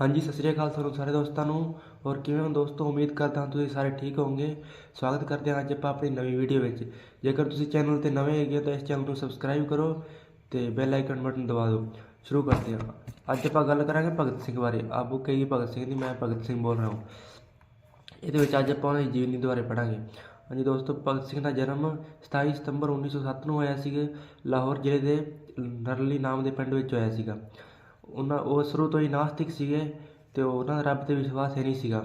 ਹਾਂਜੀ, ਸਤਿ ਸ੍ਰੀ ਅਕਾਲ ਤੁਹਾਨੂੰ ਸਾਰੇ ਦੋਸਤਾਂ ਨੂੰ। ਔਰ ਕਿਵੇਂ ਹੋ ਦੋਸਤੋ? ਉਮੀਦ ਕਰਦਾ ਹਾਂ ਤੁਸੀਂ ਸਾਰੇ ਠੀਕ ਹੋਵੋਗੇ। ਸਵਾਗਤ ਕਰਦੇ ਹਾਂ ਅੱਜ ਆਪਾਂ ਆਪਣੀ ਨਵੀਂ ਵੀਡੀਓ ਵਿੱਚ। ਜੇਕਰ ਤੁਸੀਂ ਚੈਨਲ ਤੇ ਨਵੇਂ ਹੈਗੇ ਹੋ ਤਾਂ ਇਸ ਚੈਨਲ ਨੂੰ ਸਬਸਕ੍ਰਾਈਬ ਕਰੋ ਤੇ ਬੈਲ ਆਈਕਨ ਬਟਨ ਦਬਾ ਦਿਓ। ਸ਼ੁਰੂ ਕਰਦੇ ਹਾਂ। ਅੱਜ ਆਪਾਂ ਗੱਲ ਕਰਾਂਗੇ ਭਗਤ ਸਿੰਘ ਬਾਰੇ। ਆਪੋ ਕਹੀ ਭਗਤ ਸਿੰਘ ਦੀ, ਮੈਂ ਭਗਤ ਸਿੰਘ ਬੋਲ ਰਿਹਾ ਹਾਂ। ਇਹਦੇ ਵਿੱਚ ਅੱਜ ਆਪਾਂ ਉਹਨਾਂ ਦੀ ਜੀਵਨੀ ਦੁਆਰੇ ਪੜਾਂਗੇ ਹਾਂਜੀ ਦੋਸਤੋ, ਭਗਤ ਸਿੰਘ ਦਾ ਜਨਮ 27 ਸਤੰਬਰ 1907 ਨੂੰ ਹੋਇਆ ਸੀਗਾ। ਲਾਹੌਰ ਜ਼ਿਲ੍ਹੇ ਦੇ ਨਰਲੀ ਨਾਮ ਦੇ ਪਿੰਡ ਵਿੱਚ ਹੋਇਆ ਸੀਗਾ। ਉਹਨਾਂ, ਉਹ ਸ਼ੁਰੂ ਤੋਂ ਹੀ ਨਾਸਤਿਕ ਸੀਗੇ ਅਤੇ ਉਹਨਾਂ ਦਾ ਰੱਬ ਤੇ ਵਿਸ਼ਵਾਸ ਹੈ ਨਹੀਂ ਸੀਗਾ।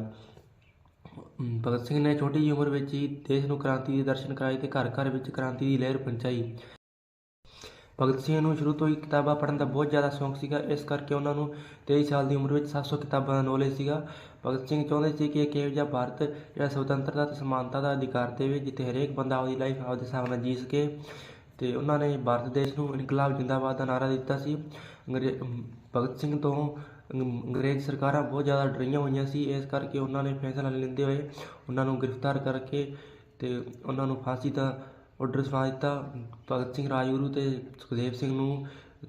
ਭਗਤ ਸਿੰਘ ਨੇ ਛੋਟੀ ਜਿਹੀ ਉਮਰ ਵਿੱਚ ਹੀ ਦੇਸ਼ ਨੂੰ ਕ੍ਰਾਂਤੀ ਦੇ ਦਰਸ਼ਨ ਕਰਾਏ ਅਤੇ ਘਰ ਘਰ ਵਿੱਚ ਕ੍ਰਾਂਤੀ ਦੀ ਲਹਿਰ ਪਹੁੰਚਾਈ। ਭਗਤ ਸਿੰਘ ਨੂੰ ਸ਼ੁਰੂ ਤੋਂ ਹੀ ਕਿਤਾਬਾਂ ਪੜ੍ਹਨ ਦਾ ਬਹੁਤ ਜ਼ਿਆਦਾ ਸ਼ੌਂਕ ਸੀਗਾ, ਇਸ ਕਰਕੇ ਉਹਨਾਂ ਨੂੰ 23 ਸਾਲ ਦੀ ਉਮਰ ਵਿੱਚ 700 ਕਿਤਾਬਾਂ ਦਾ ਨੌਲੇਜ ਸੀਗਾ। ਭਗਤ ਸਿੰਘ ਚਾਹੁੰਦੇ ਸੀ ਕਿ ਇੱਕ ਇਹੋ ਜਿਹਾ ਭਾਰਤ, ਜਿਹੜਾ ਸੁਤੰਤਰਤਾ ਤੇ ਸਮਾਨਤਾ ਦਾ ਅਧਿਕਾਰ ਦੇਵੇ, ਜਿੱਥੇ ਹਰੇਕ ਬੰਦਾ ਆਪਦੀ ਲਾਈਫ ਆਪਦੇ ਹਿਸਾਬ ਨਾਲ ਜੀ ਸਕੇ। ਤੇ ਉਹਨਾਂ ਨੇ ਭਾਰਤ ਦੇਸ਼ ਨੂੰ ਇਨਕਲਾਬ ਜਿੰਦਾਬਾਦ ਦਾ ਨਾਰਾ ਦਿੱਤਾ ਸੀ। ਅੰਗਰੇ ਭਗਤ ਸਿੰਘ ਤੋਂ ਅੰਗਰੇਜ਼ ਸਰਕਾਰਾਂ ਬਹੁਤ ਜ਼ਿਆਦਾ ਡਰੀਆਂ ਹੋਈਆਂ ਸੀ, ਇਸ ਕਰਕੇ ਉਹਨਾਂ ਨੇ ਫੈਸਲਾ ਲੈਂਦੇ ਹੋਏ ਉਹਨਾਂ ਨੂੰ ਗ੍ਰਿਫਤਾਰ ਕਰਕੇ ਅਤੇ ਉਹਨਾਂ ਨੂੰ ਫਾਂਸੀ ਦਾ ਆਰਡਰ ਸੁਣਾ ਦਿੱਤਾ। ਭਗਤ ਸਿੰਘ ਰਾਜਗੁਰੂ ਅਤੇ ਸੁਖਦੇਵ ਸਿੰਘ ਨੂੰ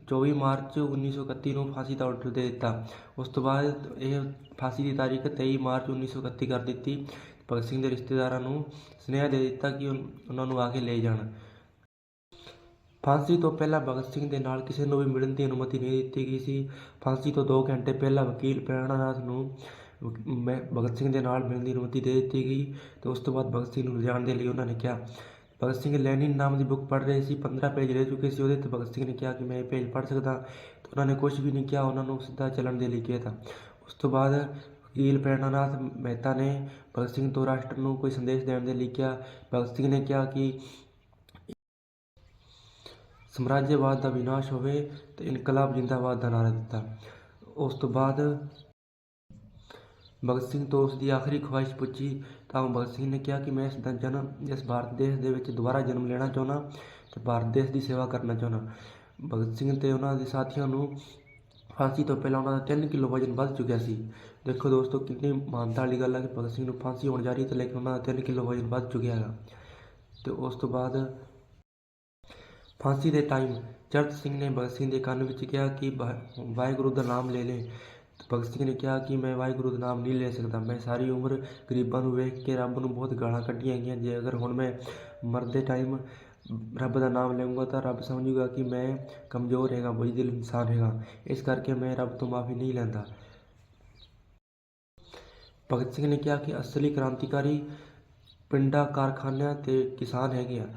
24 ਮਾਰਚ 1931 ਨੂੰ ਫਾਂਸੀ ਦਾ ਆਰਡਰ ਦੇ ਦਿੱਤਾ। ਉਸ ਤੋਂ ਬਾਅਦ ਇਹ ਫਾਂਸੀ ਦੀ ਤਾਰੀਖ 23 ਮਾਰਚ 1931 ਕਰ ਦਿੱਤੀ। ਭਗਤ ਸਿੰਘ ਦੇ ਰਿਸ਼ਤੇਦਾਰਾਂ ਨੂੰ ਸੁਨੇਹਾ ਦੇ ਦਿੱਤਾ ਕਿ ਉਨ- ਉਹਨਾਂ ਨੂੰ ਆ ਕੇ ਲੈ ਜਾਣ। ਫਾਂਸੀ ਤੋਂ ਪਹਿਲਾਂ ਭਗਤ ਸਿੰਘ ਦੇ ਨਾਲ ਕਿਸੇ ਨੂੰ ਵੀ ਮਿਲਣ ਦੀ ਅਨੁਮਤੀ ਨਹੀਂ ਦਿੱਤੀ ਗਈ ਸੀ। ਫਾਂਸੀ ਤੋਂ 2 ਘੰਟੇ ਪਹਿਲਾਂ ਵਕੀਲ ਪ੍ਰੇਰਣਾਨਾਥ ਨੂੰ ਮੈਂ ਭਗਤ ਸਿੰਘ ਦੇ ਨਾਲ ਮਿਲਣ ਦੀ ਅਨੁਮਤੀ ਦੇ ਦਿੱਤੀ ਗਈ ਤੇ ਉਸ ਤੋਂ ਬਾਅਦ ਭਗਤ ਸਿੰਘ ਨੂੰ ਲਿਜਾਣ ਦੇ ਲਈ ਉਹਨਾਂ ਨੇ ਕਿਹਾ। ਭਗਤ ਸਿੰਘ ਲੈਨਿਨ ਨਾਮ ਦੀ ਬੁੱਕ ਪੜ੍ਹ ਰਹੇ ਸੀ 15 ਪੇਜ ਰਹਿ ਚੁੱਕੇ ਸੀ। ਉਹਦੇ ਤੇ ਭਗਤ ਸਿੰਘ ਨੇ ਕਿਹਾ ਕਿ ਮੈਂ ਇਹ ਪੇਜ ਪੜ੍ਹ ਸਕਦਾ, ਤੇ ਉਹਨਾਂ ਨੇ ਕੁਝ ਵੀ ਨਹੀਂ ਕਿਹਾ, ਉਹਨਾਂ ਨੂੰ ਸਿੱਧਾ ਚੱਲਣ ਦੇ ਲਈ ਕਿਹਾ ਤਾਂ। ਉਸ ਤੋਂ ਬਾਅਦ ਵਕੀਲ ਪ੍ਰੇਰਣਾਨਾਥ ਮਹਿਤਾ ਨੇ ਭਗਤ ਸਿੰਘ ਤੋਂ ਰਾਸ਼ਟਰ ਨੂੰ ਕੋਈ ਸੰਦੇਸ਼ ਦੇਣ ਦੇ ਲਈ ਕਿਹਾ। ਭਗਤ ਸਿੰਘ ਨੇ ਕਿਹਾ ਕਿ ਸਮਰਾਜਯਵਾਦ ਦਾ ਵਿਨਾਸ਼ ਹੋਵੇ ਤੇ ਇਨਕਲਾਬ ਜਿੰਦਾਬਾਦ ਦਾ ਨਾਰਾ ਦਿੱਤਾ। ਉਸ ਤੋਂ ਬਾਅਦ ਭਗਤ ਸਿੰਘ ਤੋਂ ਉਸ ਦੀ ਆਖਰੀ ਖੁਆਇਸ਼ ਪੁੱਛੀ ਤਾਂ ਭਗਤ ਸਿੰਘ ਨੇ ਕਿਹਾ ਕਿ ਮੈਂ ਇਸ ਦਾ ਜਨਮ ਇਸ ਭਾਰਤ ਦੇਸ਼ ਦੇ ਵਿੱਚ ਦੁਬਾਰਾ ਜਨਮ ਲੈਣਾ ਚਾਹੁੰਦਾ ਤੇ ਭਾਰਤ ਦੇਸ਼ ਦੀ ਸੇਵਾ ਕਰਨਾ ਚਾਹੁੰਦਾ। ਭਗਤ ਸਿੰਘ ਤੇ ਉਹਨਾਂ ਦੇ ਸਾਥੀਆਂ ਨੂੰ ਫਾਂਸੀ ਤੋਂ ਪਹਿਲਾਂ ਉਹਨਾਂ ਦਾ 3 ਕਿਲੋ ਵਜ਼ਨ ਵੱਧ ਚੁੱਕਿਆ ਸੀ। ਦੇਖੋ ਦੋਸਤੋ, ਕਿੰਨੀ ਮਾਨਤਾ ਵਾਲੀ ਗੱਲ ਹੈ ਕਿ ਭਗਤ ਸਿੰਘ ਨੂੰ ਫਾਂਸੀ ਹੋਣ ਜਾ ਰਹੀ ਤੇ ਲੇਕਿਨ ਉਹਨਾਂ ਦਾ 3 ਕਿਲੋ ਵਜ਼ਨ ਵੱਧ ਚੁੱਕਿਆ ਹੈਗਾ। ਤੇ ਉਸ ਤੋਂ ਬਾਅਦ ਫਾਂਸੀ ਦੇ ਟਾਈਮ ਚਰਤ ਸਿੰਘ ਨੇ ਭਗਤ ਸਿੰਘ ਦੇ ਕੰਨ ਵਿੱਚ ਕਿਹਾ ਕਿ ਵਾ- ਵਾਹਿਗੁਰੂ ਦਾ ਨਾਮ ਲੈ ਲੈ। ਭਗਤ ਸਿੰਘ ਨੇ ਕਿਹਾ ਕਿ ਮੈਂ ਵਾਹਿਗੁਰੂ ਦਾ ਨਾਮ ਨਹੀਂ ਲੈ ਸਕਦਾ। ਮੈਂ ਸਾਰੀ ਉਮਰ ਗਰੀਬਾਂ ਨੂੰ ਵੇਖ ਕੇ ਰੱਬ ਨੂੰ ਬਹੁਤ ਗਾਲਾਂ ਕੱਢੀਆਂ ਗਈਆਂ। ਜੇ ਅਗਰ ਹੁਣ ਮੈਂ ਮਰਦੇ ਟਾਈਮ ਰੱਬ ਦਾ ਨਾਮ ਲਵਾਂਗਾ ਤਾਂ ਰੱਬ ਸਮਝੂਗਾ ਕਿ ਮੈਂ ਕਮਜ਼ੋਰ ਹੈਗਾ, ਬੁਝਦਿਲ ਇਨਸਾਨ ਹੈਗਾ। ਇਸ ਕਰਕੇ ਮੈਂ ਰੱਬ ਤੋਂ ਮਾਫੀ ਨਹੀਂ ਲੈਂਦਾ। ਭਗਤ ਸਿੰਘ ਨੇ ਕਿਹਾ ਕਿ ਅਸਲੀ ਕ੍ਰਾਂਤੀਕਾਰੀ ਪਿੰਡਾਂ, ਕਾਰਖਾਨਿਆਂ ਤੇ ਕਿਸਾਨ ਹੈਗੇ ਆ।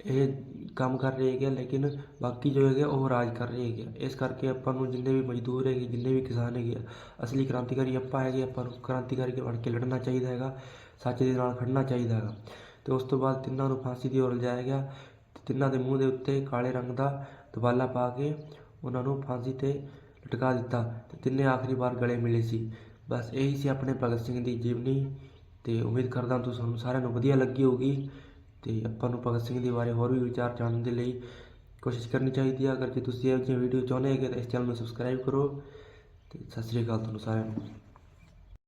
ਇਹ ਕੰਮ ਕਰ ਰਹੇ ਹੈਗੇ ਆ, ਲੇਕਿਨ ਬਾਕੀ ਜੋ ਹੈਗੇ ਆ, ਉਹ ਰਾਜ ਕਰ ਰਹੇ ਹੈਗੇ ਆ। ਇਸ ਕਰਕੇ ਆਪਾਂ ਨੂੰ ਜਿੰਨੇ ਵੀ ਮਜ਼ਦੂਰ ਹੈਗੇ ਜਿੰਨੇ ਵੀ ਕਿਸਾਨ ਹੈਗੇ ਅਸਲੀ ਕ੍ਰਾਂਤੀਕਾਰੀ ਆਪਾਂ ਹੈਗੇ ਆਪਾਂ ਨੂੰ ਕ੍ਰਾਂਤੀਕਾਰੀ ਬਣ ਕੇ ਲੜਨਾ ਚਾਹੀਦਾ ਹੈਗਾ ਸੱਚ ਦੇ ਨਾਲ ਖੜਨਾ ਚਾਹੀਦਾ ਹੈਗਾ। ਤੇ ਉਸ ਤੋਂ ਬਾਅਦ ਤਿੰਨਾਂ ਨੂੰ ਫਾਂਸੀ ਦੀ ਔਰ ਲਿਜਾਇਆ ਗਿਆ ਤੇ ਤਿੰਨਾਂ ਦੇ ਮੂੰਹ ਦੇ ਉੱਤੇ ਕਾਲੇ ਰੰਗ ਦਾ ਦਵਾਲਾ ਪਾ ਕੇ ਉਹਨਾਂ ਨੂੰ ਫਾਂਸੀ ਤੇ ਲਟਕਾ ਦਿੱਤਾ ਤੇ ਤਿੰਨੇ ਆਖਰੀ ਵਾਰ ਗਲੇ ਮਿਲੇ ਸੀ। ਬਸ ਇਹੀ ਸੀ ਆਪਣੇ ਭਗਤ ਸਿੰਘ ਦੀ ਜੀਵਨੀ ਤੇ ਉਮੀਦ ਕਰਦਾ ਤੁਸੀਂ ਸਾਨੂੰ ਸਾਰਿਆਂ ਨੂੰ ਵਧੀਆ ਲੱਗੀ ਹੋਊਗੀ। ਤੇ ਆਪਾਂ ਨੂੰ ਭਗਤ ਸਿੰਘ ਦੇ ਬਾਰੇ ਹੋਰ ਵੀ ਵਿਚਾਰ ਜਾਣਨ ਦੇ ਲਈ ਕੋਸ਼ਿਸ਼ ਕਰਨੀ ਚਾਹੀਦੀ ਹੈ ਅਗਰ ਜੇ ਤੁਸੀਂ ਇਹੋ ਜਿਹੀ ਵੀਡੀਓ ਚਾਹੁੰਦੇ ਹੈਗੇ ਤਾਂ ਇਸ ਚੈਨਲ ਨੂੰ ਸਬਸਕ੍ਰਾਈਬ ਕਰੋ ਤੇ ਸਤਿ ਸ੍ਰੀ ਅਕਾਲ ਤੁਹਾਨੂੰ ਸਾਰਿਆਂ ਨੂੰ।